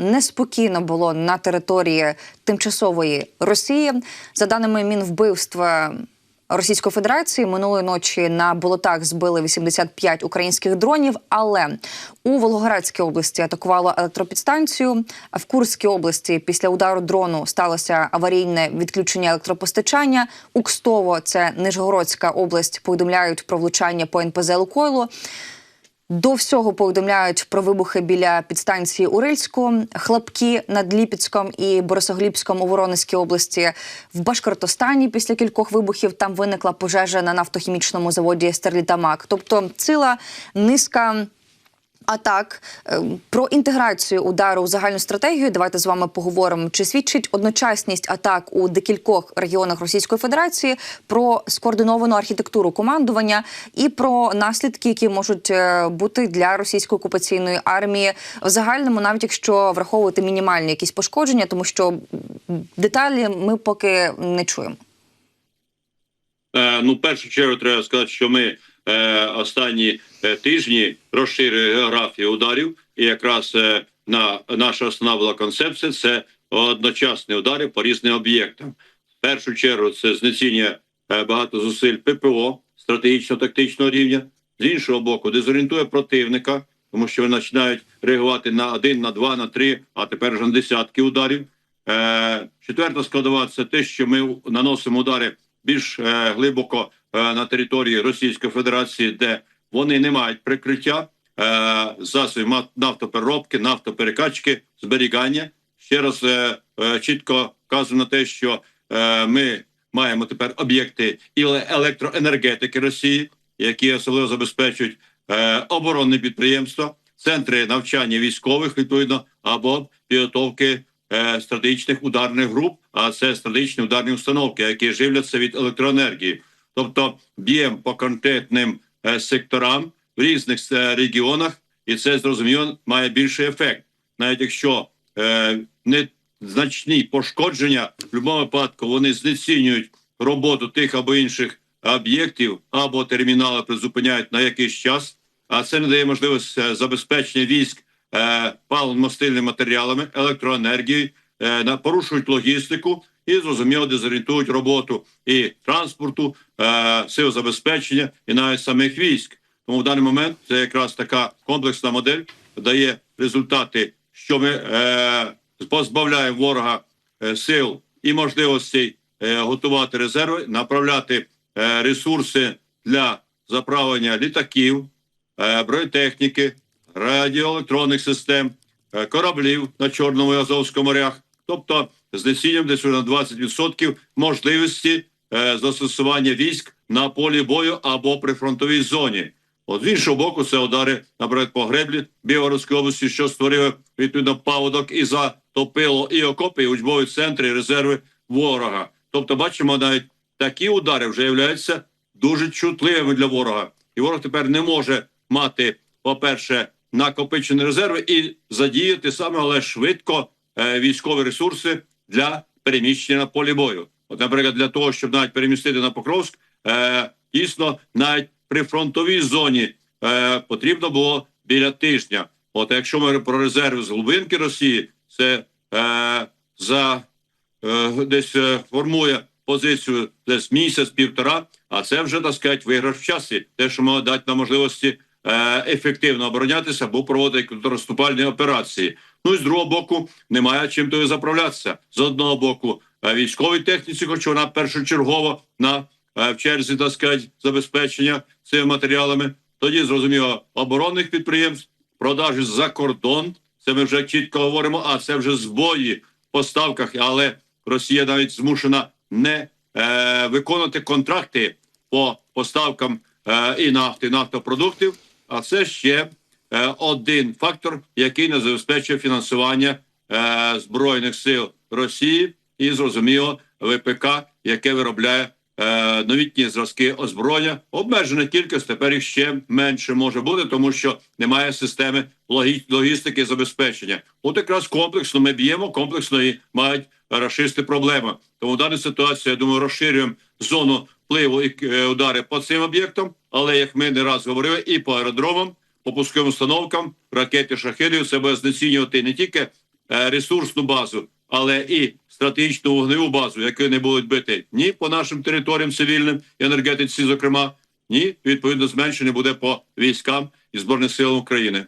неспокійно було на території тимчасової Росії. За даними Мінвбивства Російської Федерації, минулої ночі на болотах збили 85 українських дронів. Але у Волгоградській області атакувало електропідстанцію. А в Курській області після удару дрону сталося аварійне відключення електропостачання. У Кстово, це Нижгородська область, повідомляють про влучання по НПЗ Лукойлу. До всього повідомляють про вибухи біля підстанції Урильську, хлопки над Ліпецьком і Борисоглібськом у Воронезькій області. В Башкортостані після кількох вибухів там виникла пожежа на нафтохімічному заводі Стерлітамак. Тобто ціла низка. Атак Е, про інтеграцію удару у загальну стратегію. Давайте з вами поговоримо. Чи свідчить одночасність атак у декількох регіонах Російської Федерації про скоординовану архітектуру командування і про наслідки, які можуть е, бути для російської окупаційної армії в загальному, навіть якщо враховувати мінімальні якісь пошкодження, тому що деталі ми поки не чуємо. Е, ну, першу чергу треба сказати, що ми останні е, тижні розширили географію ударів, і якраз е, на наша основна концепція це одночасні удари по різним об'єктам. В першу чергу це знецінення е, багато зусиль ППО стратегічно-тактичного рівня. З іншого боку, дезорієнтує противника, тому що вони починають реагувати на один, на два, на три, а тепер вже на десятки ударів. Е, четверта складова це те, що ми наносимо удари більш е, глибоко е, на території Російської Федерації, де вони не мають прикриття е, засобів нафтопереробки, нафтоперекачки, зберігання. Ще раз е, е, чітко вказую на те, що е, ми маємо тепер об'єкти і електроенергетики Росії, які особливо забезпечують е, оборонне підприємства, центри навчання військових відповідно або підготовки е, стратегічних ударних груп, а це стратегічні ударні установки, які живляться від електроенергії. Тобто б'ємо по конкретним е, секторам в різних е, регіонах, і це зрозуміло має більший ефект, навіть якщо е, незначні пошкодження в будь-якому випадку вони знецінюють роботу тих або інших об'єктів або термінали призупиняють на якийсь час, а це не дає можливість забезпечення військ паливно-мастильними матеріалами, електроенергією, порушують логістику і зрозуміло дезорієнтують роботу і транспорту, е, сил забезпечення і навіть самих військ. Тому в даний момент це якраз така комплексна модель дає результати, що ми е, позбавляємо ворога е, сил і можливостей е, готувати резерви, направляти е, ресурси для заправлення літаків, е, бронетехніки, радіоелектронних систем, е, кораблів на Чорному і Азовському морях, тобто знецінюємо десь на 20% можливості е, застосування військ на полі бою або при фронтовій зоні. От з іншого боку, це удари, наприклад, по греблі Білгородської області, що створили відповідно паводок і затопило і окопи, і учбові центри, і резерви ворога. Тобто, бачимо, навіть такі удари вже являються дуже чутливими для ворога. І ворог тепер не може мати, по-перше, накопичені резерви і задіяти саме але швидко е, військові ресурси для переміщення на полі бою. От, наприклад, для того, щоб навіть перемістити на Покровськ, е, дійсно навіть при фронтовій зоні е, потрібно було біля тижня. От якщо ми говоримо про резерви з глибинки Росії, це е, за е, десь е, формує позицію десь місяць-півтора, а це вже так сказати, виграш в часі. Те, що має дати нам можливості е, ефективно оборонятися або проводити контрнаступальні операції. Ну і з другого боку, немає чим тою заправлятися. З одного боку, е, військовій техніці, хоч вона першочергово на е, в черзі так сказати, забезпечення цими матеріалами. Тоді зрозуміло оборонних підприємств, продажі за кордон. Це ми вже чітко говоримо. А це вже збої в поставках, але Росія навіть змушена не е, виконувати контракти по поставкам е, і нафти, нафтопродуктів. А це ще один фактор, який не забезпечує фінансування е, збройних сил Росії і зрозуміло ВПК, яке виробляє е, новітні зразки озброєння. Обмежена кількість тепер їх ще менше може бути, тому що немає системи логі- логістики забезпечення. От якраз комплексно ми б'ємо, комплексно і мають рашисти проблеми. Тому в даній ситуації я думаю, розширюємо зону впливу і е, удари по цим об'єктам. Але як ми не раз говорили, і по аеродромам, по установкам, ракети шахедів, це буде знецінювати не тільки е, ресурсну базу, але і стратегічну вогневу базу, які не будуть бити ні по нашим територіям цивільним і енергетиці, зокрема, ні відповідно зменшення буде по військам і збройних сил України.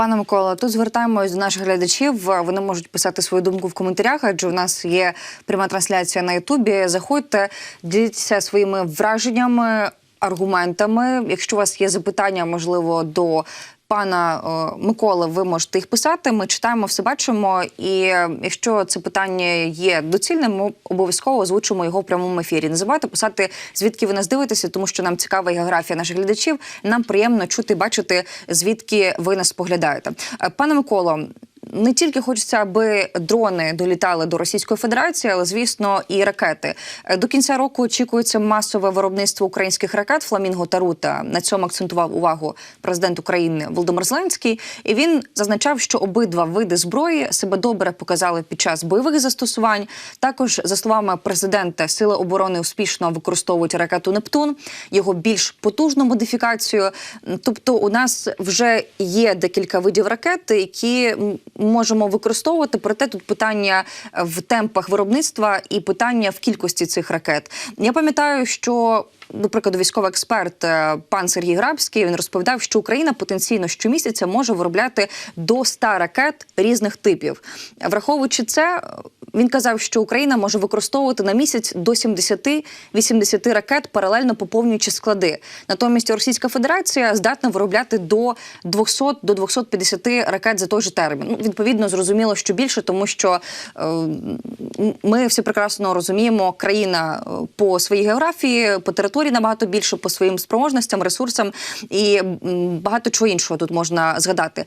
Пане Микола, тут звертаємось до наших глядачів. Вони можуть писати свою думку в коментарях, адже у нас є пряма трансляція на Ютубі. Заходьте, діліться своїми враженнями, аргументами. Якщо у вас є запитання, можливо, до пана е, Миколи, ви можете їх писати. Ми читаємо, все бачимо. І е, якщо це питання є доцільним, ми обов'язково озвучимо його в прямому ефірі. Не забувайте писати, звідки ви нас дивитеся, тому що нам цікава географія наших глядачів. Нам приємно чути, бачити, звідки ви нас споглядаєте. Е, Пане Миколо. Не тільки хочеться, аби дрони долітали до Російської Федерації, але звісно і ракети. Е, До кінця року очікується масове виробництво українських ракет Фламінго та Рута. На цьому акцентував увагу президент України Володимир Зеленський. І він зазначав, що обидва види зброї себе добре показали під час бойових застосувань. Також, за словами президента, сили оборони успішно використовують ракету Нептун, його більш потужну модифікацію. Тобто, у нас вже є декілька видів ракет, які можемо використовувати. Проте тут питання в темпах виробництва і питання в кількості цих ракет. Я пам'ятаю, що. До прикладу, військовий експерт е, пан Сергій Грабський він розповідав, що Україна потенційно щомісяця може виробляти до 100 ракет різних типів. Враховуючи це, він казав, що Україна може використовувати на місяць до 70-80 ракет, паралельно поповнюючи склади. Натомість Російська Федерація здатна виробляти до 200 до 250 ракет за той же термін. Ну, відповідно, зрозуміло, що більше, тому що е, ми всі прекрасно розуміємо, країна е, по своїй географії, по території набагато більше, по своїм спроможностям, ресурсам і багато чого іншого тут можна згадати.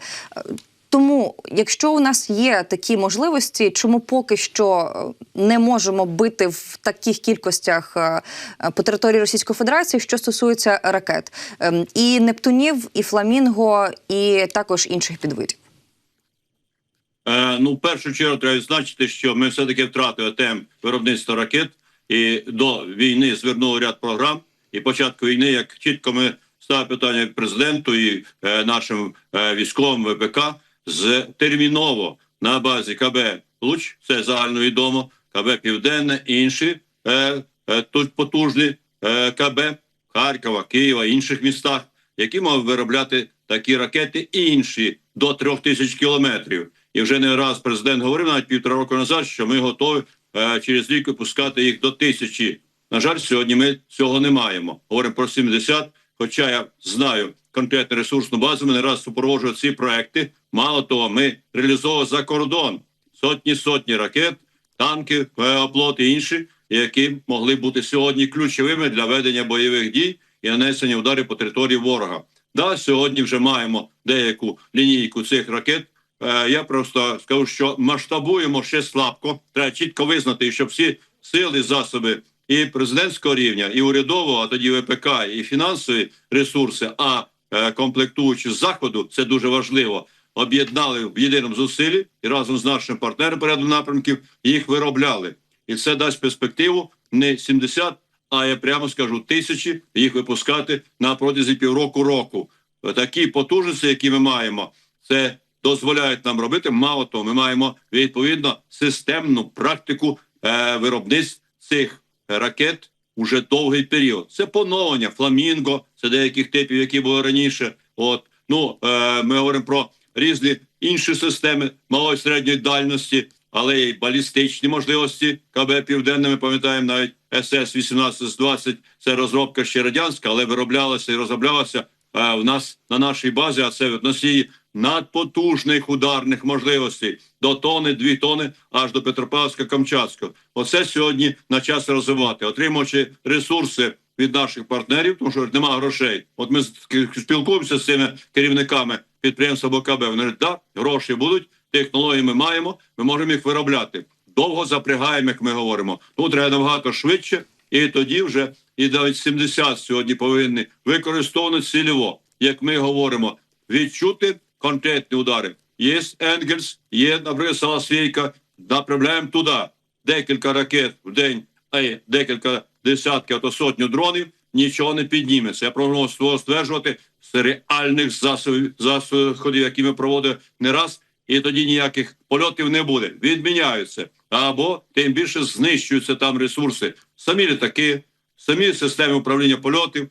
Тому, якщо у нас є такі можливості, чому поки що е, не можемо бити в таких кількостях е, е, по території Російської Федерації, що стосується ракет Ем, і Нептунів, і Фламінго, і також інших підвидів. Е, ну, в першу чергу треба відзначити, що ми все-таки втратили темп виробництва ракет і до війни звернули ряд програм. І початку війни, як чітко ми ставили питання президенту і е, нашим е, військовим ВПК з терміново на базі КБ Луч, це загальновідомо, КБ Південне, і інші е, е, тут потужні е, КБ Харкова, Києва, інших містах, які можуть виробляти такі ракети і інші до трьох тисяч кілометрів. І вже не раз президент говорив навіть півтора року назад, що ми готові е, через рік випускати їх до тисячі. На жаль, сьогодні ми цього не маємо. Говоримо про 70, Хоча я знаю конкретну ресурсну базу, ми не раз супроводжували ці проекти. Мало того, ми реалізовували за кордон сотні сотні ракет, танки, е, оплот і інші, які могли бути сьогодні ключовими для ведення бойових дій і нанесення ударів по території ворога. Да, сьогодні вже маємо деяку лінійку цих ракет. Е, Я просто скажу, що масштабуємо ще слабко. Треба чітко визнати, що всі сили, засоби і президентського рівня, і урядового, а тоді ВПК, і фінансові ресурси, а е, комплектуючи з заходу, це дуже важливо. Об'єднали в єдиному зусиллі і разом з нашим партнером поряду напрямків їх виробляли. І це дасть перспективу не 70, а я прямо скажу тисячі їх випускати на протязі півроку року. Такі потужності, які ми маємо, це дозволяють нам робити. Мало того, ми маємо відповідно системну практику е, виробництв цих ракет уже довгий період. Це поновлення фламінго, це деяких типів, які були раніше. От ну е, ми говоримо про різні інші системи малої середньої дальності, але й балістичні можливості. КБ Південне, ми пам'ятаємо навіть СС 1820 Це розробка ще радянська, але вироблялася і розроблялася е, в нас на нашій базі. А це носії надпотужних ударних можливостей до тони, дві тони, аж до Петропавська Камчатського. Оце сьогодні на час розвивати, отримуючи ресурси від наших партнерів, тому що немає грошей. От ми спілкуємося з цими керівниками підприємства БКБ. Вони говорять, да, гроші будуть, технології ми маємо, ми можемо їх виробляти. Довго запрягаємо, як ми говоримо. Тут треба набагато швидше, і тоді вже і навіть 70 сьогодні повинні використовувати цільово, як ми говоримо, відчути конкретні удари. Є Енгельс, є, наприклад, Саласвійка, направляємо туди декілька ракет в день, а декілька десятків, а то сотню дронів, нічого не підніметься. Я прогноз стверджувати з реальних засобів, засобів, які ми проводили не раз, і тоді ніяких польотів не буде. Відміняються або тим більше знищуються там ресурси, самі літаки, самі системи управління польотів,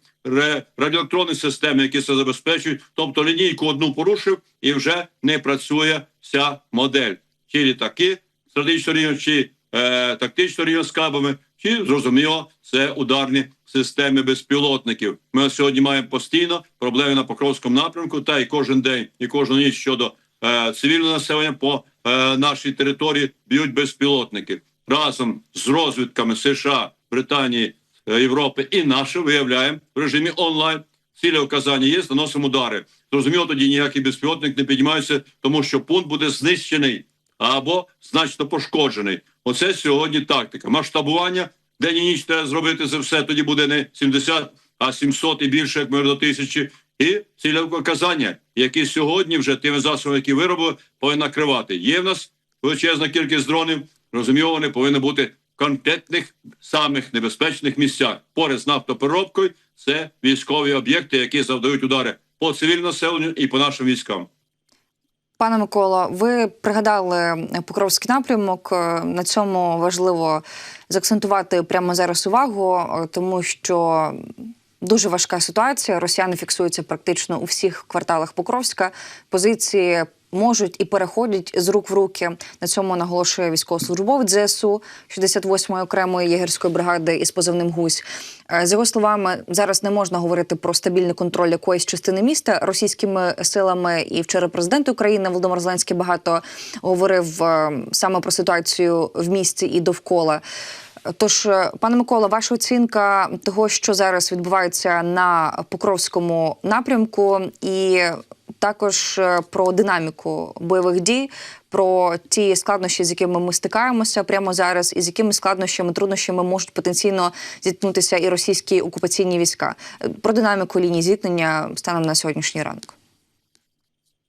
радіоелектронні системи, які це забезпечують. Тобто лінійку одну порушив і вже не працює вся модель. Ті літаки стратегічного рівня чи е, тактичного рівня з кабами, чи зрозуміло, це ударні системи безпілотників. Ми сьогодні маємо постійно проблеми на Покровському напрямку, та й кожен день і кожну ніч щодо е, цивільного населення по е, нашій території б'ють безпілотники разом з розвідками США, Британії, Європи і наші виявляємо в режимі онлайн. Цілі вказання є, наносимо удари. Зрозуміло, тоді ніякий безпілотник не піднімається, тому що пункт буде знищений або значно пошкоджений. Оце сьогодні тактика. Масштабування день і ніч треба зробити це все. Тоді буде не 70, а 700 і більше, як ми до тисячі. І ціле вказання, які сьогодні вже тими засобами, які виробили, повинна кривати. Є в нас величезна кількість дронів. Розуміло, вони повинні бути конкретних самих небезпечних місцях. Поряд з нафтопереробкою це військові об'єкти, які завдають удари по цивільному населенню і по нашим військам. Пане Микола, ви пригадали Покровський напрямок. Е, На цьому важливо заакцентувати прямо зараз увагу, е, тому що дуже важка ситуація. Росіяни фіксуються практично у всіх кварталах Покровська. Позиції можуть і переходять з рук в руки. На цьому наголошує військовослужбовець ЗСУ 68-ї окремої єгерської бригади із позивним Гусь. Е, З його словами, зараз не можна говорити про стабільний контроль якоїсь частини міста російськими силами. І вчора президент України Володимир Зеленський багато говорив е, саме про ситуацію в місті і довкола. Тож, е, пане Микола, ваша оцінка того, що зараз відбувається на Покровському напрямку, і також е, про динаміку бойових дій, про ті складнощі, з якими ми стикаємося прямо зараз, і з якими складнощами, труднощами можуть потенційно зіткнутися і російські окупаційні війська. Е, Про динаміку лінії зіткнення станом на сьогоднішній ранок.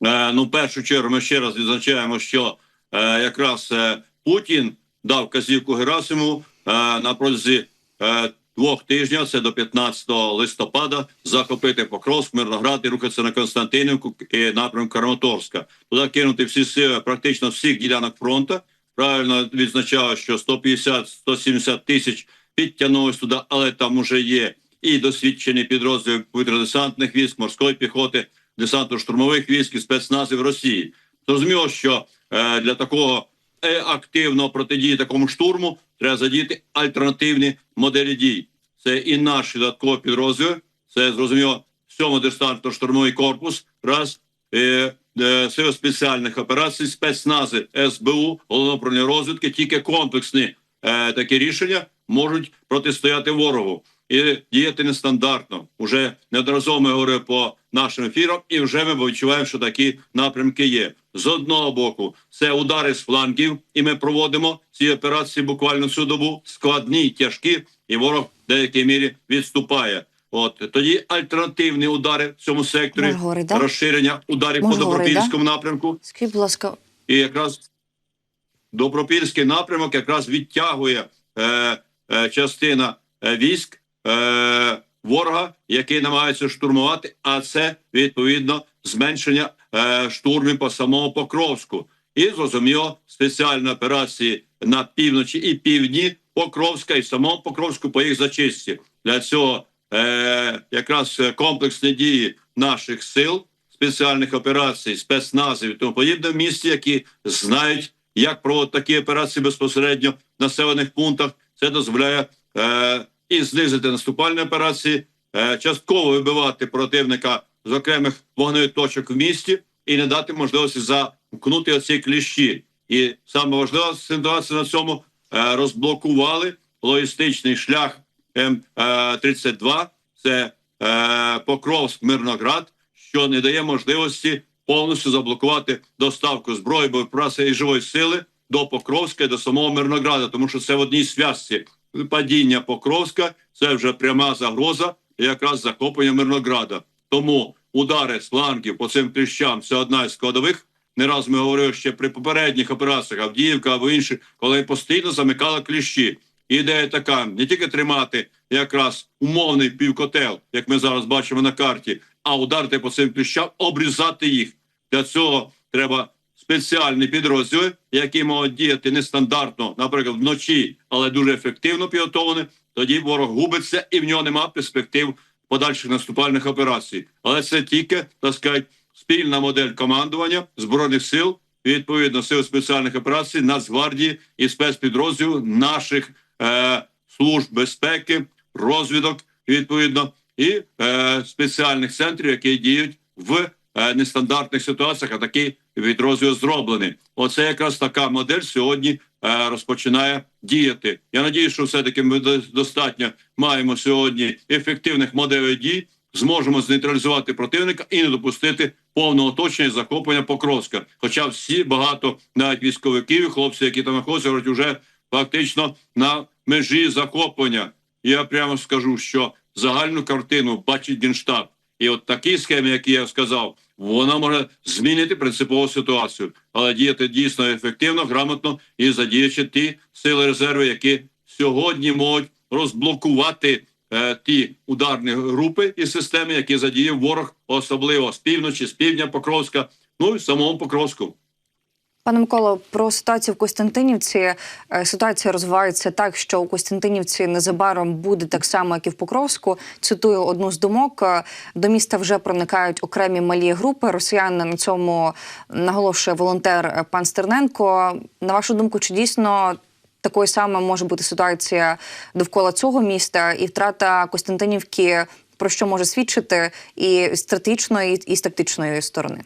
Е, ну, в першу чергу, ми ще раз відзначаємо, що е, якраз е, Путін дав казівку Герасиму е, на протязі е, двох тижнів, це до 15 листопада, захопити Покровськ, Мирноград і рухатися на Константинівку і напрямок Краматорська. Туди кинути всі сили практично всіх ділянок фронту. Правильно відзначав, що 150-170 тисяч підтягнулись туди, але там уже є і досвідчені підрозділи повітряно-десантних військ, морської піхоти, десантно-штурмових військ і спецназів Росії. Зрозуміло, що е, для такого е, активного протидії такому штурму треба задіяти альтернативні моделі дій. Це і наш додатковий підрозділ, це зрозуміло сьомий десантно-штурмовий корпус, раз. Е, е, сили спеціальних операцій, спецнази СБУ, головного управління розвідки, тільки комплексні е, такі рішення можуть протистояти ворогу. І діяти нестандартно. Уже неодноразово ми говорили по нашим ефірам, і вже ми відчуваємо, що такі напрямки є. З одного боку, це удари з флангів, і ми проводимо ці операції буквально всю добу. Складні, тяжкі, і ворог в деякій мірі відступає. От тоді альтернативні удари в цьому секторі, Можна говорити, да? розширення ударів Можна по Добропільському напрямку. Скажіть, будь ласка, І якраз Добропільський напрямок якраз відтягує е, е, частина е, військ е, ворога, які намагаються штурмувати, а це відповідно зменшення е, штурмів по самому Покровську. І зрозуміло, спеціальні операції на півночі і півдні Покровська і самому Покровську по їх зачистці. Для цього е, якраз е, комплексні дії наших сил спеціальних операцій, спецназів і тому подібне в місті, які знають, як проводити такі операції безпосередньо в населених пунктах. Це дозволяє е, і знизити наступальні операції, е, частково вибивати противника з окремих вогневих точок в місті і не дати можливості замкнути оці кліщі. І саме важлива ситуація на цьому е, розблокували логістичний шлях М32, це е, Покровськ, Мирноград, що не дає можливості повністю заблокувати доставку зброї, боєприпаси і живої сили до Покровська і до самого Мирнограда, тому що це в одній зв'язці. Падіння Покровська це вже пряма загроза якраз захоплення Мирнограда. Тому удари з флангів по цим кліщам це одна із складових. Не раз ми говорили ще при попередніх операціях Авдіївка або інші, коли постійно замикали кліщі. Ідея така: не тільки тримати якраз умовний півкотел, як ми зараз бачимо на карті, а ударити по цим кліщам, обрізати їх. Для цього треба спеціальні підрозділи, які можуть діяти нестандартно, наприклад, вночі, але дуже ефективно підготовлені, тоді ворог губиться і в нього немає перспектив подальших наступальних операцій. Але це тільки так сказати, спільна модель командування збройних сил, відповідно сил спеціальних операцій, Нацгвардії і спецпідрозділів наших е, служб безпеки, розвідок, відповідно, і е, спеціальних центрів, які діють в е, нестандартних ситуаціях, а такі підрозділ зроблені. Оце якраз така модель сьогодні е, розпочинає діяти. Я надію, що все таки ми до- достатньо маємо сьогодні ефективних моделей дій. Зможемо знейтралізувати противника і не допустити повного оточення і захоплення Покровська. Хоча всі багато навіть військовиків, і хлопці, які там знаходяться, вже фактично на межі захоплення. Я прямо скажу, що загальну картину бачить генштаб. І от такі схеми, які я сказав, вона може змінити принципову ситуацію, але діяти дійсно ефективно, грамотно і задіючи ті сили резерви, які сьогодні можуть розблокувати е, ті ударні групи і системи, які задіяв ворог, особливо з півночі, з півдня Покровська, ну і в самому Покровську. Пане Миколо, про ситуацію в Костянтинівці. Е, Ситуація розвивається так, що у Костянтинівці незабаром буде так само, як і в Покровську. Цитую одну з думок: е, до міста вже проникають окремі малі групи. Росіяни на цьому наголошує волонтер пан Стерненко. На вашу думку, чи дійсно такою самою може бути ситуація довкола цього міста і втрата Костянтинівки? Про що може свідчити і з стратегічної, і з тактичної сторони?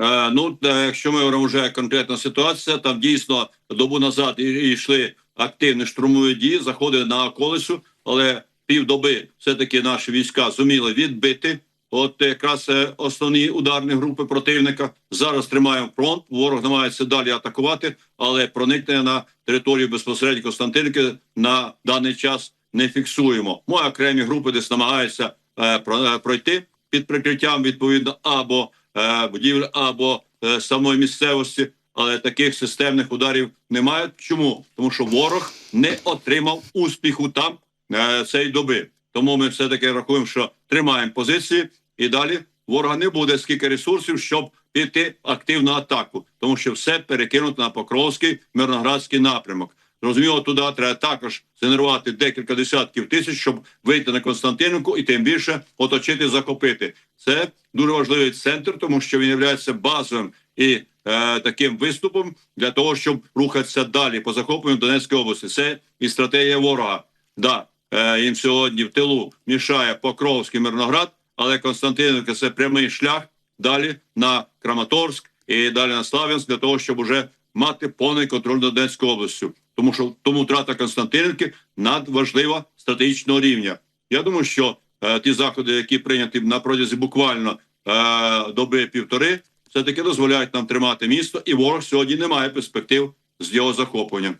Е, ну, е, якщо ми говоримо вже конкретна ситуація, там дійсно добу назад йшли активні штурмові дії, заходили на околицю, але півдоби все-таки наші війська зуміли відбити. От якраз е, основні ударні групи противника зараз тримаємо фронт. Ворог намагається далі атакувати, але проникнення на територію безпосередньо Константинки на даний час не фіксуємо. Мої окремі групи десь намагаються е, е, пройти під прикриттям відповідно або е, будівель, або е, самої місцевості, але таких системних ударів немає. Чому? Тому що ворог не отримав успіху там е, цієї доби. Тому ми все таки рахуємо, що тримаємо позиції і далі ворога не буде скільки ресурсів, щоб піти активну атаку, тому що все перекинуто на Покровський мирноградський напрямок. Розуміло, туди треба також генерувати декілька десятків тисяч, щоб вийти на Константинівку і тим більше оточити, захопити. Це дуже важливий центр, тому що він є базовим і е, таким виступом для того, щоб рухатися далі по захопленню Донецької області. Це і стратегія ворога. Да, е, їм сьогодні в тилу мішає Покровський Мирноград, але Константинівка це прямий шлях далі на Краматорськ і далі на Славянськ для того, щоб уже мати повний контроль над Донецькою областю. Тому що тому втрата Константинівки надважлива стратегічного рівня. Я думаю, що е, ті заходи, які прийняті на протязі буквально е, доби півтори, все таки дозволяють нам тримати місто, і ворог сьогодні не має перспектив з його захопленням.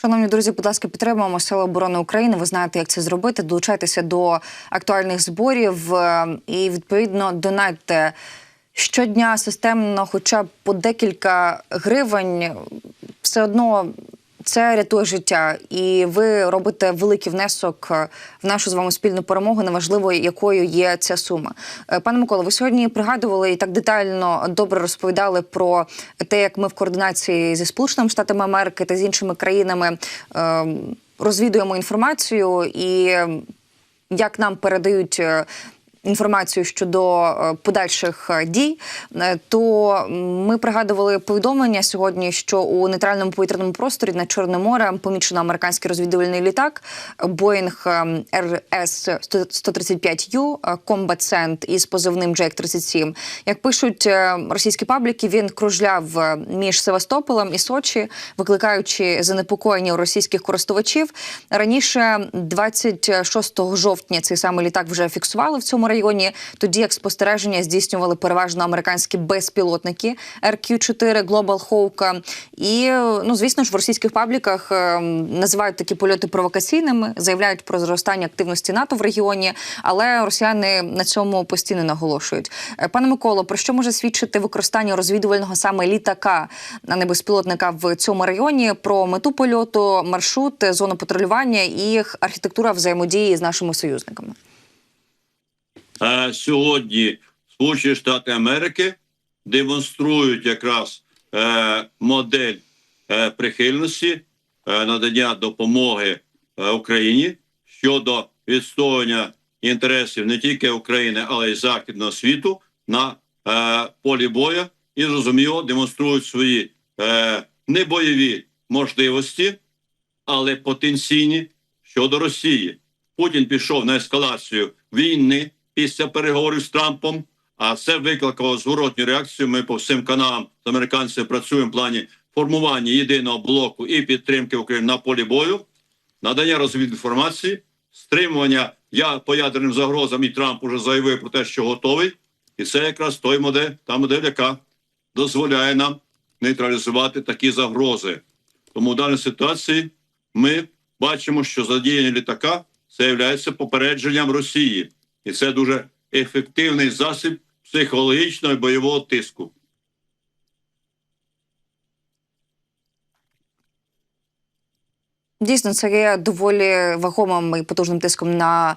Шановні друзі, будь ласка, підтримуємо Сили оборони України. Ви знаєте, як це зробити. Долучайтеся до актуальних зборів е, і відповідно донайте щодня системно, хоча б по декілька гривень. Все одно це рятує життя, і ви робите великий внесок в нашу з вами спільну перемогу, неважливо якою є ця сума. Е, Пане Микола, ви сьогодні пригадували і так детально добре розповідали про те, як ми в координації зі Сполученими Штатами Америки та з іншими країнами е, розвідуємо інформацію і як нам передають. Інформацію щодо е, подальших е, дій, е, то ми пригадували повідомлення сьогодні, що у нейтральному повітряному просторі над Чорним морем помічено американський розвідувальний літак Boeing rs 135 u комбат із позивним Джек-37. Як пишуть російські пабліки, він кружляв між Севастополем і Сочі, викликаючи занепокоєння у російських користувачів. Раніше, 26 жовтня, цей самий літак вже фіксували в цьому районі. Тоді як спостереження здійснювали переважно американські безпілотники RQ-4 Global Hawk. І ну звісно ж в російських пабліках е, називають такі польоти провокаційними, заявляють про зростання активності НАТО в регіоні, але росіяни на цьому постійно наголошують. Е, Пане Миколо, про що може свідчити використання розвідувального саме літака, а не безпілотника в цьому районі? Про мету польоту, маршрут, зону патрулювання і архітектура взаємодії з нашими союзниками. Сьогодні Сполучені Штати Америки демонструють якраз е, модель е, прихильності е, надання допомоги Україні щодо відстоювання інтересів не тільки України, але й західного світу на полі боя і зрозуміло демонструють свої е, небойові можливості, але потенційні щодо Росії. Путін пішов на ескалацію війни після переговорів з Трампом. А це викликало зворотню реакцію. Ми по всім каналам з американцями працюємо в плані формування єдиного блоку і підтримки України на полі бою, надання розвідінформації, стримування я по ядерним загрозам. І Трамп уже заявив про те, що готовий. І це якраз той модель, та модель, яка дозволяє нам нейтралізувати такі загрози. Тому в даній ситуації ми бачимо, що задіяння літака це є попередженням Росії, і це дуже ефективний засіб психологічного і бойового тиску. Дійсно, це є доволі вагомим і потужним тиском на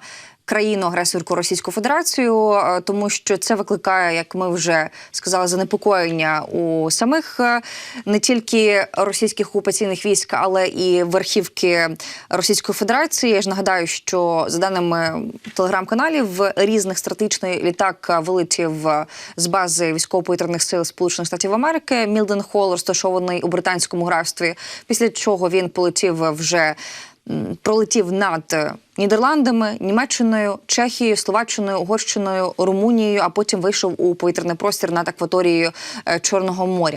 країну агресорку Російську Федерацію, е, тому що це викликає, як ми вже сказали, занепокоєння у самих е, не тільки російських окупаційних військ, але і верхівки Російської Федерації. Я ж нагадаю, що за даними телеграм-каналів, різних стратегічний літак вилетів з бази військово-повітряних сил Сполучених Штатів Америки. Мілден Холл розташований у британському графстві. Після чого він полетів вже пролетів над Нідерландами, Німеччиною, Чехією, Словаччиною, Угорщиною, Румунією, а потім вийшов у повітряний простір над акваторією е, Чорного моря.